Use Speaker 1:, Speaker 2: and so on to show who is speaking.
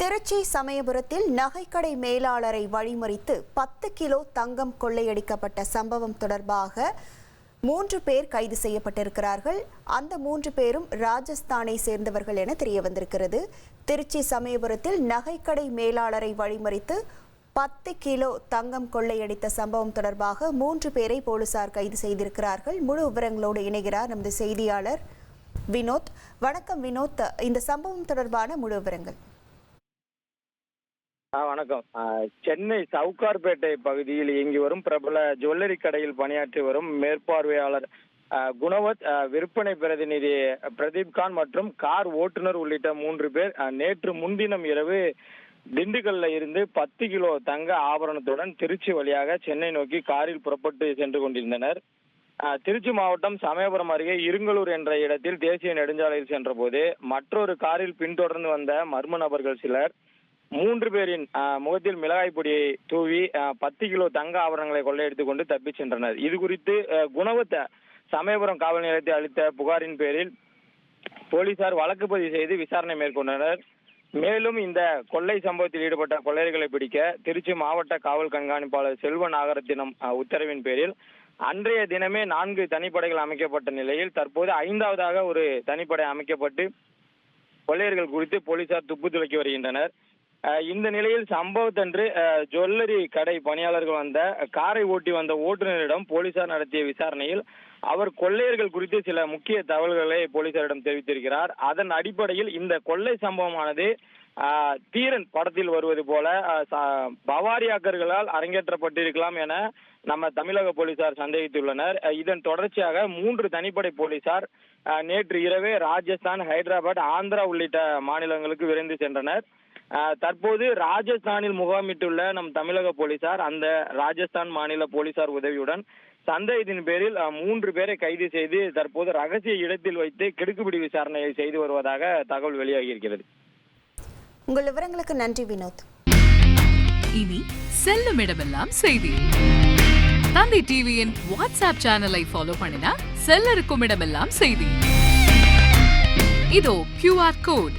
Speaker 1: திருச்சி சமயபுரத்தில் நகைக்கடை மேலாளரை வழிமறித்து பத்து கிலோ தங்கம் கொள்ளையடிக்கப்பட்ட சம்பவம் தொடர்பாக மூன்று பேர் கைது செய்யப்பட்டிருக்கிறார்கள். அந்த மூன்று பேரும் ராஜஸ்தானை சேர்ந்தவர்கள் என தெரிய வந்திருக்கிறது திருச்சி சமயபுரத்தில் நகைக்கடை மேலாளரை வழிமறித்து பத்து கிலோ தங்கம் கொள்ளையடித்த சம்பவம் தொடர்பாக மூன்று பேரை போலீசார் கைது செய்திருக்கிறார்கள். முழு விவரங்களோடு இணைகிறார் நமது செய்தியாளர் வினோத். வணக்கம் வினோத். இந்த சம்பவம் தொடர்பான முழு விவரங்கள்.
Speaker 2: ஆ வணக்கம். சென்னை சவுகார்பேட்டை பகுதியில் இயங்கி வரும் பிரபல ஜுவல்லரி கடையில் பணியாற்றி வரும் மேற்பார்வையாளர் குணவத் விற்பனை பிரதிநிதி பிரதீப் கான் மற்றும் கார் ஓட்டுநர் உள்ளிட்ட மூன்று பேர் நேற்று முன்தினம் இரவு திண்டுக்கல்ல இருந்து பத்து கிலோ தங்க ஆபரணத்துடன் திருச்சி வழியாக சென்னை நோக்கி காரில் புறப்பட்டு சென்று கொண்டிருந்தனர். திருச்சி மாவட்டம் சமயபுரம் அருகே இருங்கலூர் என்ற இடத்தில் தேசிய நெடுஞ்சாலையில் சென்றபோது மற்றொரு காரில் பின்தொடர்ந்து வந்த மர்ம நபர்கள் சிலர் மூன்று பேரின் முகத்தில் மிளகாய் பொடியை தூவி பத்து கிலோ தங்க ஆபரணங்களை கொள்ளையடித்துக் கொண்டு தப்பிச் சென்றனர். இது குறித்து குணவத்த சமயபுரம் காவல் நிலையத்தை அளித்த புகாரின் பேரில் போலீசார் வழக்கு பதிவு செய்து விசாரணை மேற்கொண்டனர். மேலும் இந்த கொள்ளை சம்பவத்தில் ஈடுபட்ட கொள்ளையர்களை பிடிக்க திருச்சி மாவட்ட காவல் கண்காணிப்பாளர் செல்வ நாகரத்தினம் உத்தரவின் பேரில் அன்றைய தினமே நான்கு தனிப்படைகள் அமைக்கப்பட்ட நிலையில் தற்போது ஐந்தாவதாக ஒரு தனிப்படை அமைக்கப்பட்டு கொள்ளையர்கள் குறித்து போலீசார் துப்பு துலக்கி வருகின்றனர். இந்த நிலையில் சம்பவத்தன்று ஜுவல்லரி கடை பணியாளர்கள் வந்த காரை ஓட்டி வந்த ஓட்டுநரிடம் போலீசார் நடத்திய விசாரணையில் அவர் கொள்ளையர்கள் குறித்து சில முக்கிய தகவல்களை போலீசாரிடம் தெரிவித்திருக்கிறார். அதன் அடிப்படையில் இந்த கொள்ளை சம்பவமானது தீரன் படத்தில் வருவது போல பவாரியாக்கர்களால் அரங்கேற்றப்பட்டிருக்கலாம் என நம்ம தமிழக போலீசார் சந்தேகித்துள்ளனர். இதன் தொடர்ச்சியாக மூன்று தனிப்படை போலீசார் நேற்று இரவே ராஜஸ்தான் ஹைதராபாத் ஆந்திரா உள்ளிட்ட மாநிலங்களுக்கு விரைந்து சென்றனர். தற்போது ராஜஸ்தானில் முகாமிட்டுள்ள நம் தமிழக போலீசார் அந்த ராஜஸ்தான் மாநில போலீசார் உதவியுடன் சந்தேகத்தின் பேரில் மூன்று பேரை கைது செய்து தற்போது ரகசிய இடத்தில் வைத்து கிடுக்குப்பிடி விசாரணையை செய்து வருவதாக தகவல் வெளியாகியிருக்கிறது
Speaker 1: உங்கள் விவரங்களுக்கு நன்றி வினோத்.
Speaker 3: இனி செல்லும் இடமெல்லாம் செய்தி. தந்தை டிவியின் வாட்ஸ்அப் சேனலை ஃபாலோ பண்ணினா செல்ல இருக்கும் இடமெல்லாம் செய்தி. இதோ கியூஆர் கோட்